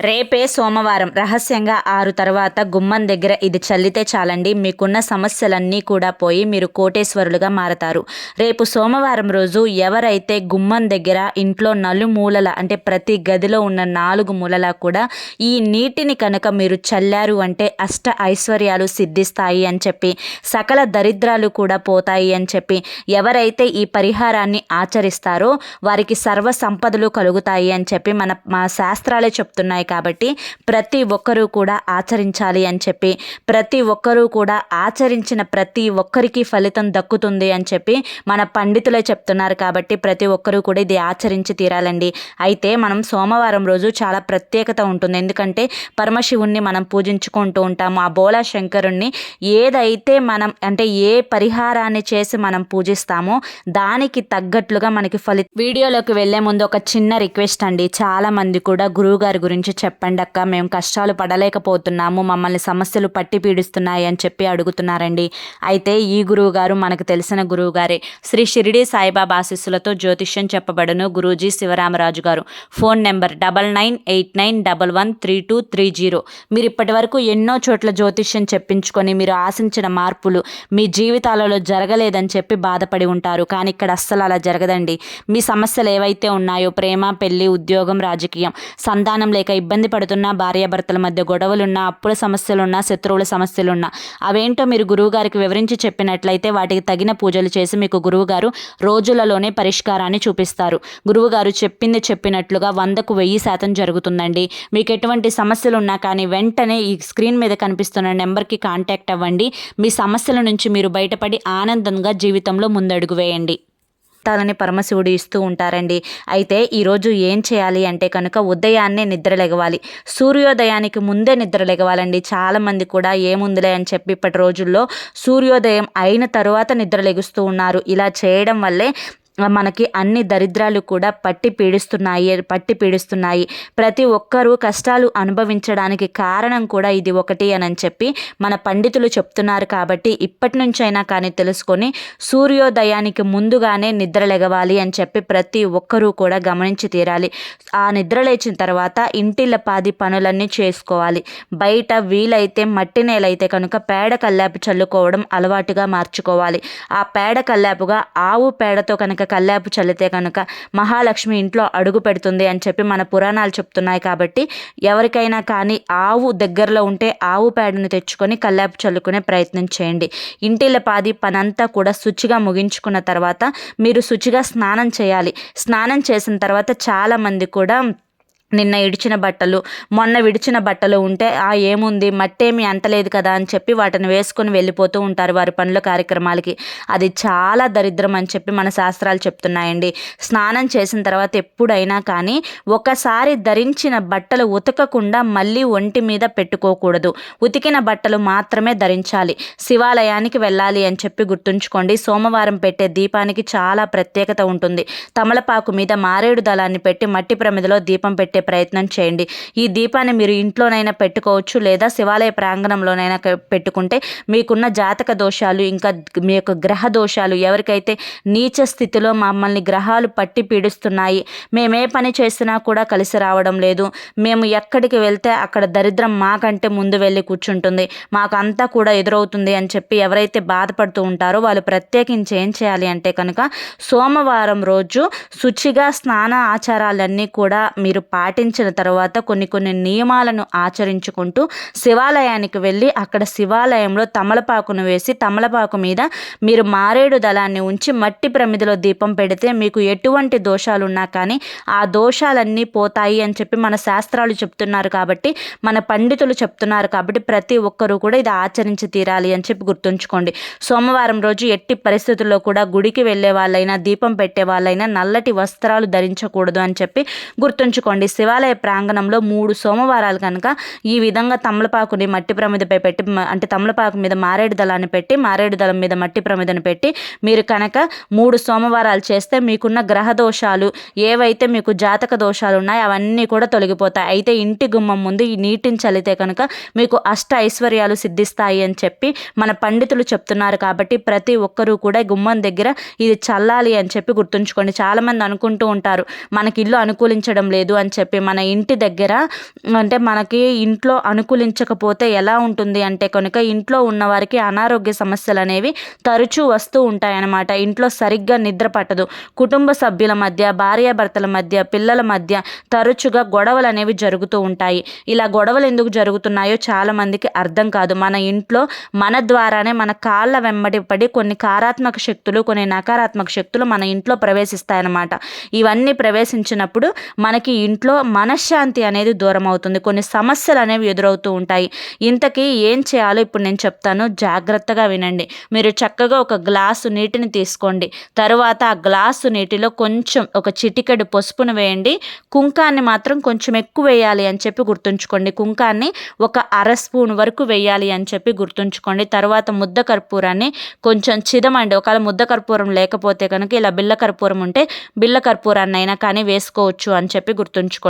రేపే సోమవారం. రహస్యంగా ఆరు తర్వాత గుమ్మం దగ్గర ఇది చల్లితే చాలండి. మీకున్న సమస్యలన్నీ కూడా పోయి మీరు కోటేశ్వరులుగా మారతారు. రేపు సోమవారం రోజు ఎవరైతే గుమ్మం దగ్గర ఇంట్లో నలుమూలల అంటే ప్రతి గదిలో ఉన్న నాలుగు మూలలా కూడా ఈ నీటిని కనుక మీరు చల్లారు అంటే అష్ట ఐశ్వర్యాలు సిద్ధిస్తాయి అని చెప్పి సకల దరిద్రాలు కూడా పోతాయి అని చెప్పి ఎవరైతే ఈ పరిహారాన్ని ఆచరిస్తారో వారికి సర్వ సంపదలు కలుగుతాయి అని చెప్పి మన మా శాస్త్రాలే చెప్తున్నాయి కాబట్టి ప్రతి ఒక్కరూ కూడా ఆచరించాలి అని చెప్పి ప్రతి ఒక్కరూ కూడా ఆచరించిన ప్రతి ఒక్కరికి ఫలితం దక్కుతుంది అని చెప్పి మన పండితులే చెప్తున్నారు కాబట్టి ప్రతి ఒక్కరూ కూడా ఇది ఆచరించి తీరాలండి. అయితే మనం సోమవారం రోజు చాలా ప్రత్యేకత ఉంటుంది. ఎందుకంటే పరమశివుణ్ణి మనం పూజించుకుంటూ ఉంటాము. ఆ బోలా శంకరుణ్ణి ఏదైతే మనం అంటే ఏ పరిహారాన్ని చేసి మనం పూజిస్తామో దానికి తగ్గట్లుగా మనకి ఫలి వీడియోలోకి వెళ్ళే ముందు ఒక చిన్న రిక్వెస్ట్ అండి. చాలా మంది కూడా గురువు గారి గురించి చెప్పండి అక్క. మేము కష్టాలు పడలేకపోతున్నాము. మమ్మల్ని సమస్యలు పట్టి పీడిస్తున్నాయి అని చెప్పి అడుగుతున్నారండి. అయితే ఈ గురువు గారు మనకు తెలిసిన గురువు గారే. శ్రీ షిరిడి సాయిబాబా ఆశీస్సులతో జ్యోతిష్యం చెప్పబడును గురూజీ శివరామరాజు గారు. Phone number double nine eight nine double one three two three zero. మీరు ఇప్పటి వరకు ఎన్నో చోట్ల జ్యోతిష్యం చెప్పించుకొని మీరు ఆశించిన మార్పులు మీ జీవితాలలో జరగలేదని చెప్పి బాధపడి ఉంటారు. కానీ ఇక్కడ అస్సలు అలా జరగదండి. మీ సమస్యలు ఏవైతే ఉన్నాయో ప్రేమ పెళ్ళి ఉద్యోగం రాజకీయం సంతానం లేక ఇబ్బంది పడుతున్న భార్యాభర్తల మధ్య గొడవలున్నా అప్పుల సమస్యలున్నా శత్రువుల సమస్యలున్నా అవేంటో మీరు గురువుగారికి వివరించి చెప్పినట్లయితే వాటికి తగిన పూజలు చేసి మీకు గురువుగారు రోజులలోనే పరిష్కారాన్ని చూపిస్తారు. గురువుగారు చెప్పింది చెప్పినట్లుగా వందకు వెయ్యి శాతం జరుగుతుందండి. మీకు ఎటువంటి సమస్యలు ఉన్నా కానీ వెంటనే ఈ స్క్రీన్ మీద కనిపిస్తున్న నెంబర్కి కాంటాక్ట్ అవ్వండి. మీ సమస్యల నుంచి మీరు బయటపడి ఆనందంగా జీవితంలో ముందడుగు వేయండి. ఫలితాలని పరమశివుడు ఇస్తూ ఉంటారండి. అయితే ఈరోజు ఏం చేయాలి అంటే కనుక ఉదయాన్నే నిద్ర లెగవాలి. సూర్యోదయానికి ముందే నిద్ర లెగవాలండి. చాలామంది కూడా ఏముందిలే అని చెప్పి ఇప్పటి రోజుల్లో సూర్యోదయం అయిన తరువాత నిద్ర లెగుస్తూ ఉన్నారు. ఇలా చేయడం వల్లే మనకి అన్ని దరిద్రాలు కూడా పట్టి పీడిస్తున్నాయి పట్టి పీడిస్తున్నాయి. ప్రతి ఒక్కరూ కష్టాలు అనుభవించడానికి కారణం కూడా ఇది ఒకటి అని చెప్పి మన పండితులు చెప్తున్నారు కాబట్టి ఇప్పటి నుంచైనా కానీ తెలుసుకొని సూర్యోదయానికి ముందుగానే నిద్ర లెగవాలి అని చెప్పి ప్రతి ఒక్కరూ కూడా గమనించి తీరాలి. ఆ నిద్ర లేచిన తర్వాత ఇంటిల పాది పనులన్నీ చేసుకోవాలి. బయట వీలైతే మట్టి నేలైతే కనుక పేడ కల్లాపు చల్లుకోవడం అలవాటుగా మార్చుకోవాలి. ఆ పేడ కల్లాపుగా ఆవు పేడతో కనుక కల్లాపు చల్లితే కనుక మహాలక్ష్మి ఇంట్లో అడుగు పెడుతుంది అని చెప్పి మన పురాణాలు చెప్తున్నాయి కాబట్టి ఎవరికైనా కానీ ఆవు దగ్గరలో ఉంటే ఆవు పేడను తెచ్చుకొని కల్లాపు చల్లుకునే ప్రయత్నం చేయండి. ఇంటిల పాది పనంతా కూడా శుచిగా ముగించుకున్న తర్వాత మీరు శుచిగా స్నానం చేయాలి. స్నానం చేసిన తర్వాత చాలామంది కూడా నిన్న ఇడిచిన బట్టలు మొన్న విడిచిన బట్టలు ఉంటే ఆ ఏముంది మట్టేమి అంటలేదు కదా అని చెప్పి వాటిని వేసుకొని వెళ్ళిపోతూ ఉంటారు వారి పనుల కార్యక్రమాలకి. అది చాలా దరిద్రం అని చెప్పి మన శాస్త్రాలు చెప్తున్నాయండి. స్నానం చేసిన తర్వాత ఎప్పుడైనా కానీ ఒకసారి ధరించిన బట్టలు ఉతకకుండా మళ్ళీ ఒంటి మీద పెట్టుకోకూడదు. ఉతికిన బట్టలు మాత్రమే ధరించాలి. శివాలయానికి వెళ్ళాలి అని చెప్పి గుర్తుంచుకోండి. సోమవారం పెట్టే దీపానికి చాలా ప్రత్యేకత ఉంటుంది. తమలపాకు మీద మారేడు దళాన్ని పెట్టి మట్టి ప్రమిదలో దీపం పెట్టే ప్రయత్నం చేయండి. ఈ దీపాన్ని మీరు ఇంట్లోనైనా పెట్టుకోవచ్చు లేదా శివాలయ ప్రాంగణంలోనైనా పెట్టుకుంటే మీకున్న జాతక దోషాలు ఇంకా మీ యొక్క గ్రహ దోషాలు ఎవరికైతే నీచ స్థితిలో మమ్మల్ని గ్రహాలు పట్టి పీడిస్తున్నాయి మేమే పని చేసినా కూడా కలిసి రావడం లేదు. మేము ఎక్కడికి వెళ్తే అక్కడ దరిద్రం మాకంటే ముందు వెళ్ళి కూర్చుంటుంది. మాకు అంతా కూడా ఎదురవుతుంది అని చెప్పి ఎవరైతే బాధపడుతూ ఉంటారో వాళ్ళు ప్రత్యేకించి ఏం చేయాలి అంటే కనుక సోమవారం రోజు శుచిగా స్నాన ఆచారాలన్నీ కూడా మీరు పా పాటించిన తర్వాత కొన్ని కొన్ని నియమాలను ఆచరించుకుంటూ శివాలయానికి వెళ్ళి అక్కడ శివాలయంలో తమలపాకును వేసి తమలపాకు మీద మీరు మారేడు దళాన్ని ఉంచి మట్టి ప్రమిదిలో దీపం పెడితే మీకు ఎటువంటి దోషాలు ఉన్నా కానీ ఆ దోషాలన్నీ పోతాయి అని చెప్పి మన శాస్త్రాలు చెప్తున్నారు కాబట్టి మన పండితులు చెప్తున్నారు కాబట్టి ప్రతి ఒక్కరూ కూడా ఇది ఆచరించి తీరాలి అని చెప్పి గుర్తుంచుకోండి. సోమవారం రోజు ఎట్టి పరిస్థితుల్లో కూడా గుడికి వెళ్ళే వాళ్ళైనా దీపం పెట్టే వాళ్ళైనా నల్లటి వస్త్రాలు ధరించకూడదు అని చెప్పి గుర్తుంచుకోండి. శివాలయ ప్రాంగణంలో మూడు సోమవారాలు కనుక ఈ విధంగా తమలపాకుని మట్టి ప్రమిదపై పెట్టి అంటే తమలపాకు మీద మారేడు దళాన్ని పెట్టి మారేడు దళం మీద మట్టి ప్రమిదను పెట్టి మీరు కనుక మూడు సోమవారాలు చేస్తే మీకున్న గ్రహ దోషాలు ఏవైతే మీకు జాతక దోషాలు ఉన్నాయో అవన్నీ కూడా తొలగిపోతాయి. అయితే ఇంటి గుమ్మం ముందు ఈ నీటిని చల్లితే కనుక మీకు అష్ట ఐశ్వర్యాలు సిద్ధిస్తాయి అని చెప్పి మన పండితులు చెప్తున్నారు కాబట్టి ప్రతి ఒక్కరూ కూడా గుమ్మం దగ్గర ఇది చల్లాలి అని చెప్పి గుర్తుంచుకోండి. చాలామంది అనుకుంటూ ఉంటారు మనకి ఇల్లు అనుకూలించడం లేదు అని చెప్పి. చెప్పి మన ఇంటి దగ్గర అంటే మనకి ఇంట్లో అనుకూలించకపోతే ఎలా ఉంటుంది అంటే కనుక ఇంట్లో ఉన్నవారికి అనారోగ్య సమస్యలు అనేవి తరచూ వస్తూ ఉంటాయన్నమాట. ఇంట్లో సరిగ్గా నిద్ర పట్టదు. కుటుంబ సభ్యుల మధ్య భార్యాభర్తల మధ్య పిల్లల మధ్య తరచుగా గొడవలు అనేవి జరుగుతూ ఉంటాయి. ఇలా గొడవలు ఎందుకు జరుగుతున్నాయో చాలామందికి అర్థం కాదు. మన ఇంట్లో మన ద్వారానే మన కాళ్ళ వెంబడి పడి కొన్ని కారాత్మక శక్తులు కొన్ని నకారాత్మక శక్తులు మన ఇంట్లో ప్రవేశిస్తాయన్నమాట. ఇవన్నీ ప్రవేశించినప్పుడు మనకి ఇంట్లో మనశ్శాంతి అనేది దూరం అవుతుంది కొన్ని సమస్యలు అనేవి ఎదురవుతూ ఉంటాయి. ఇంతకీ ఏం చేయాలో ఇప్పుడు నేను చెప్తాను. జాగ్రత్తగా వినండి. మీరు చక్కగా ఒక గ్లాసు నీటిని తీసుకోండి. తర్వాత ఆ గ్లాసు నీటిలో కొంచెం ఒక చిటికెడు పసుపును వేయండి. కుంకాన్ని మాత్రం కొంచెం ఎక్కువ వేయాలి అని చెప్పి గుర్తుంచుకోండి. కుంకాన్ని ఒక అర స్పూన్ వరకు వేయాలి అని చెప్పి గుర్తుంచుకోండి. తర్వాత ముద్ద కర్పూరాన్ని కొంచెం చిదమండి. ఒకవేళ ముద్ద కర్పూరం లేకపోతే కనుక ఇలా బిల్ల కర్పూరం ఉంటే బిల్ల కర్పూరాన్ని అయినా కానీ వేసుకోవచ్చు అని చెప్పి గుర్తుంచుకోండి.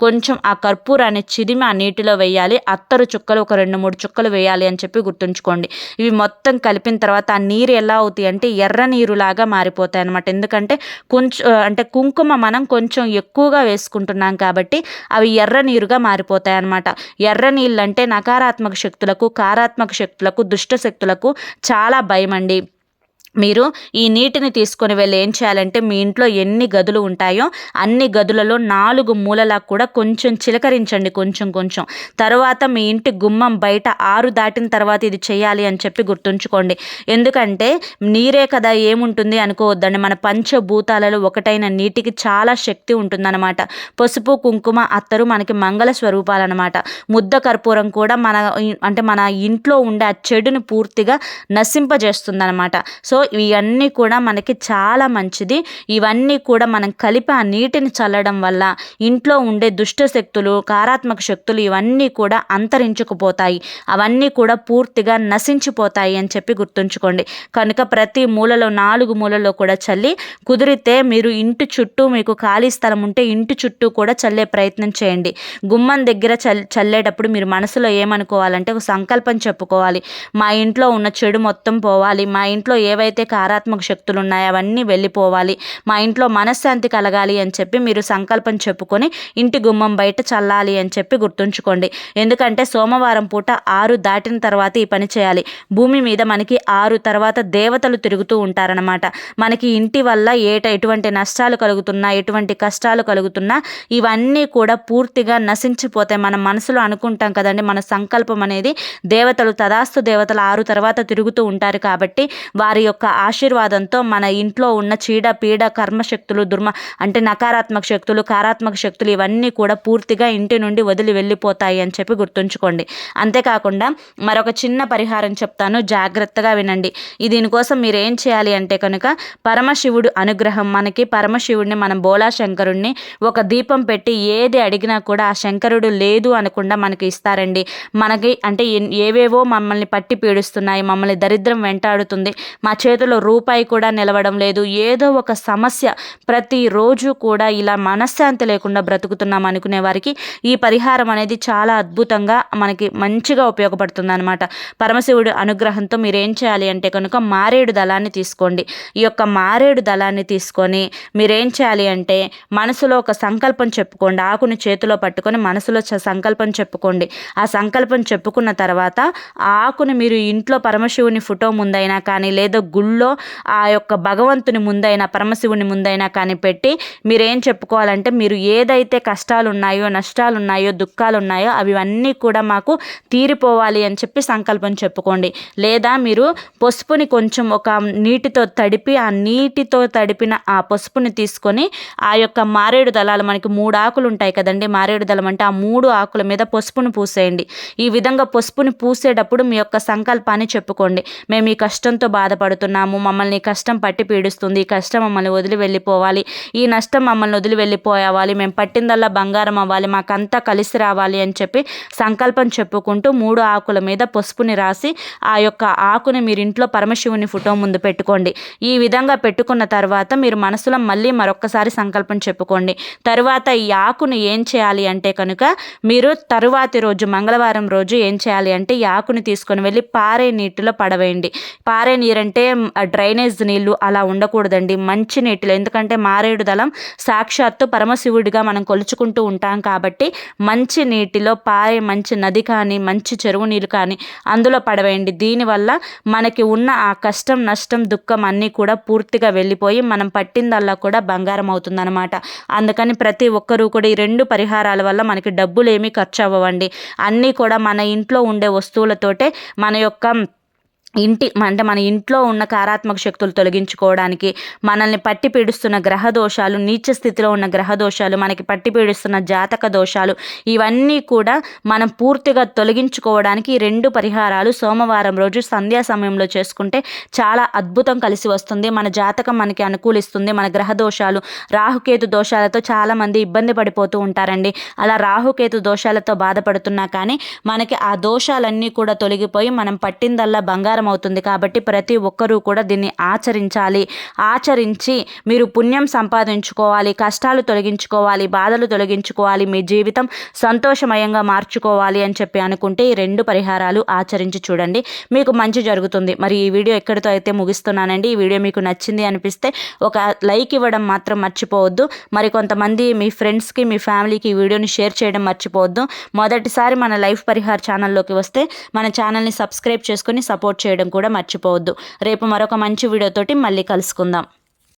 కొంచెం ఆ కర్పూరాన్ని చిదిమి ఆ నీటిలో వేయాలి. అత్తరు చుక్కలు ఒక రెండు మూడు చుక్కలు వేయాలి అని చెప్పి గుర్తుంచుకోండి. ఇవి మొత్తం కలిపిన తర్వాత ఆ నీరు ఎలా అవుతాయి అంటే ఎర్ర నీరులాగా మారిపోతాయి అనమాట ఎందుకంటే కొంచెం అంటే కుంకుమ మనం కొంచెం ఎక్కువగా వేసుకుంటున్నాం కాబట్టి అవి ఎర్ర నీరుగా మారిపోతాయి అన్నమాట. ఎర్ర నీళ్ళు అంటే నకారాత్మక శక్తులకు కారాత్మక శక్తులకు దుష్ట శక్తులకు చాలా భయం అండి మీరు ఈ నీటిని తీసుకొని వెళ్ళి ఏం చేయాలంటే మీ ఇంట్లో ఎన్ని గదులు ఉంటాయో అన్ని గదులలో నాలుగు మూలలా కూడా కొంచెం చిలకరించండి కొంచెం కొంచెం. తర్వాత మీ ఇంటి గుమ్మం బయట ఆరు దాటిన తర్వాత ఇది చేయాలి అని చెప్పి గుర్తుంచుకోండి. ఎందుకంటే నీరే కదా ఏముంటుంది అనుకోవద్దండి. మన పంచభూతాలలో ఒకటైన నీటికి చాలా శక్తి ఉంటుందన్నమాట. పసుపు కుంకుమ అత్తరు మనకి మంగళ స్వరూపాలన్నమాట. ముద్ద కర్పూరం కూడా మన అంటే మన ఇంట్లో ఉండే ఆ చెడుని పూర్తిగా నశింపజేస్తుంది సో ఇవన్నీ కూడా మనకి చాలా మంచిది. ఇవన్నీ కూడా మనం కలిపి ఆ నీటిని చల్లడం వల్ల ఇంట్లో ఉండే దుష్ట శక్తులు కారాత్మక శక్తులు ఇవన్నీ కూడా అంతరించుకుపోతాయి. అవన్నీ కూడా పూర్తిగా నశించిపోతాయి అని చెప్పి గుర్తుంచుకోండి. కనుక ప్రతి మూలలో నాలుగు మూలలో కూడా చల్లి కుదిరితే మీరు ఇంటి చుట్టూ మీకు ఖాళీ స్థలం ఉంటే ఇంటి చుట్టూ కూడా చల్లే ప్రయత్నం చేయండి. గుమ్మం దగ్గర చల్ చల్లేటప్పుడు మీరు మనసులో ఏమనుకోవాలంటే ఒక సంకల్పం చెప్పుకోవాలి. మా ఇంట్లో ఉన్న చెడు మొత్తం పోవాలి. మా ఇంట్లో ఏవైతే ఏవైతే కారాత్మక శక్తులు ఉన్నాయో అవన్నీ వెళ్ళిపోవాలి. మా ఇంట్లో మనశ్శాంతి కలగాలి అని చెప్పి మీరు సంకల్పం చెప్పుకొని ఇంటి గుమ్మం బయట చల్లాలి అని చెప్పి గుర్తుంచుకోండి. ఎందుకంటే సోమవారం పూట ఆరు దాటిన తర్వాత ఈ పని చేయాలి. భూమి మీద మనకి ఆరు తర్వాత దేవతలు తిరుగుతూ ఉంటారనమాట మనకి ఇంటి వల్ల ఏట ఎటువంటి నష్టాలు కలుగుతున్నా ఎటువంటి కష్టాలు కలుగుతున్నా ఇవన్నీ కూడా పూర్తిగా నశించిపోతాయి. మన మనసులో అనుకుంటాం కదండి మన సంకల్పం అనేది దేవతలు తదాస్తు దేవతలు ఆరు తర్వాత తిరుగుతూ ఉంటారు కాబట్టి వారి యొక్క యొక్క ఆశీర్వాదంతో మన ఇంట్లో ఉన్న చీడ పీడ కర్మశక్తులు దుర్మ అంటే నకారాత్మక శక్తులు కారాత్మక శక్తులు ఇవన్నీ కూడా పూర్తిగా ఇంటి నుండి వదిలి వెళ్ళిపోతాయి అని చెప్పి గుర్తుంచుకోండి. అంతేకాకుండా మరొక చిన్న పరిహారం చెప్తాను. జాగ్రత్తగా వినండి. దీనికోసం మీరు ఏం చేయాలి అంటే కనుక పరమశివుడు అనుగ్రహం మనకి పరమశివుడిని మనం బోలా శంకరుణ్ణి ఒక దీపం పెట్టి ఏది అడిగినా కూడా ఆ శంకరుడు లేదు అనకుండా మనకి ఇస్తారండి. మనకి అంటే ఏవేవో మమ్మల్ని పట్టి పీడిస్తున్నాయి మమ్మల్ని దరిద్రం వెంటాడుతుంది. మా చేతిలో రూపాయి కూడా నిలవడం లేదు. ఏదో ఒక సమస్య ప్రతిరోజు కూడా ఇలా మనశ్శాంతి లేకుండా బ్రతుకుతున్నాం అనుకునే వారికి ఈ పరిహారం అనేది చాలా అద్భుతంగా మనకి మంచిగా ఉపయోగపడుతుంది అనమాట పరమశివుడు అనుగ్రహంతో మీరు ఏం చేయాలి అంటే కనుక మారేడు దళాన్ని తీసుకోండి. ఈ యొక్క మారేడు దళాన్ని తీసుకొని మీరేం చేయాలి అంటే మనసులో ఒక సంకల్పం చెప్పుకోండి. ఆకుని చేతిలో పట్టుకొని మనసులో సంకల్పం చెప్పుకోండి. ఆ సంకల్పం చెప్పుకున్న తర్వాత ఆ ఆకుని మీరు ఇంట్లో పరమశివుని ఫోటో ముందైనా కానీ లేదా గుళ్ళో ఆ యొక్క భగవంతుని ముందైనా పరమశివుని ముందైనా కానీ పెట్టి మీరేం చెప్పుకోవాలంటే మీరు ఏదైతే కష్టాలు ఉన్నాయో నష్టాలు ఉన్నాయో దుఃఖాలు ఉన్నాయో అవి అన్నీ కూడా మాకు తీరిపోవాలి అని చెప్పి సంకల్పం చెప్పుకోండి. లేదా మీరు పసుపుని కొంచెం ఒక నీటితో తడిపి ఆ నీటితో తడిపిన ఆ పసుపుని తీసుకొని ఆ యొక్క మారేడు దళాలు మనకి మూడు ఆకులు ఉంటాయి కదండి మారేడు దళం అంటే ఆ మూడు ఆకుల మీద పసుపును పూసేయండి. ఈ విధంగా పసుపుని పూసేటప్పుడు మీ యొక్క సంకల్పాన్ని చెప్పుకోండి. మేము ఈ కష్టంతో బాధపడుతున్నాం. పోతున్నాము మమ్మల్ని కష్టం పట్టి పీడిస్తుంది. కష్టం మమ్మల్ని వదిలి వెళ్ళిపోవాలి. ఈ నష్టం మమ్మల్ని వదిలి వెళ్ళిపోయావాలి మేము పట్టిందల్లా బంగారం అవ్వాలి. మాకంతా కలిసి రావాలి అని చెప్పి సంకల్పం చెప్పుకుంటూ మూడు ఆకుల మీద పసుపుని రాసి ఆ యొక్క ఆకుని మీరు ఇంట్లో పరమశివుని ఫోటో ముందు పెట్టుకోండి. ఈ విధంగా పెట్టుకున్న తర్వాత మీరు మనసులో మళ్ళీ మరొక్కసారి సంకల్పం చెప్పుకోండి. తరువాత ఈ ఆకును ఏం చేయాలి అంటే కనుక మీరు తరువాతి రోజు మంగళవారం రోజు ఏం చేయాలి అంటే ఈ ఆకుని తీసుకొని వెళ్ళి పారే నీటిలో పడవేయండి. పారే నీరంటే డ్రైనేజ్ నీళ్ళు అలా ఉండకూడదండి. మంచి నీటిలో ఎందుకంటే మారేడు దళం సాక్షాత్తు పరమశివుడిగా మనం కొలుచుకుంటూ ఉంటాం కాబట్టి మంచి నీటిలో పారే మంచి నది కానీ మంచి చెరువు నీళ్ళు కానీ అందులో పడవేయండి. దీనివల్ల మనకి ఉన్న ఆ కష్టం నష్టం దుఃఖం అన్నీ కూడా పూర్తిగా వెళ్ళిపోయి మనం పట్టిందల్లా కూడా బంగారం అవుతుందన్నమాట. అందుకని ప్రతి ఒక్కరూ కూడా ఈ రెండు పరిహారాల వల్ల మనకి డబ్బులు ఏమీ ఖర్చు అవ్వండి అన్నీ కూడా మన ఇంట్లో ఉండే వస్తువులతోటే మన యొక్క ఇంటి అంటే మన ఇంట్లో ఉన్న కారాత్మక శక్తులు తొలగించుకోవడానికి మనల్ని పట్టి పీడిస్తున్న గ్రహ దోషాలు నీచ స్థితిలో ఉన్న గ్రహ దోషాలు మనకి పట్టి పీడిస్తున్న జాతక దోషాలు ఇవన్నీ కూడా మనం పూర్తిగా తొలగించుకోవడానికి ఈ రెండు పరిహారాలు సోమవారం రోజు సంధ్యా సమయంలో చేసుకుంటే చాలా అద్భుతం కలిసి వస్తుంది. మన జాతకం మనకి అనుకూలిస్తుంది. మన గ్రహ దోషాలు రాహుకేతు దోషాలతో చాలామంది ఇబ్బంది పడిపోతూ ఉంటారండి. అలా రాహుకేతు దోషాలతో బాధపడుతున్నా కానీ మనకి ఆ దోషాలన్నీ కూడా తొలగిపోయి మనం పట్టిందల్లా బంగారం అవుతుంది కాబట్టి ప్రతి ఒక్కరూ కూడా దీన్ని ఆచరించాలి. ఆచరించి మీరు పుణ్యం సంపాదించుకోవాలి కష్టాలు తొలగించుకోవాలి బాధలు తొలగించుకోవాలి మీ జీవితం సంతోషమయంగా మార్చుకోవాలి అని చెప్పి అనుకుంటే ఈ రెండు పరిహారాలు ఆచరించి చూడండి. మీకు మంచి జరుగుతుంది. మరి ఈ వీడియో ఎక్కడితో అయితే ముగిస్తున్నానండి ఈ వీడియో మీకు నచ్చింది అనిపిస్తే ఒక లైక్ ఇవ్వడం మాత్రం మర్చిపోవద్దు. మరి కొంతమంది మీ ఫ్రెండ్స్కి మీ ఫ్యామిలీకి ఈ వీడియోని షేర్ చేయడం మర్చిపోవద్దు. మొదటిసారి మన లైఫ్ పరిహార్ ఛానల్లోకి వస్తే మన ఛానల్ని సబ్స్క్రైబ్ చేసుకొని సపోర్ట్ చేయండి. చేయడం కూడా మర్చిపోవద్దు. రేపు మరొక మంచి వీడియోతోటి మళ్ళీ కలుసుకుందాం.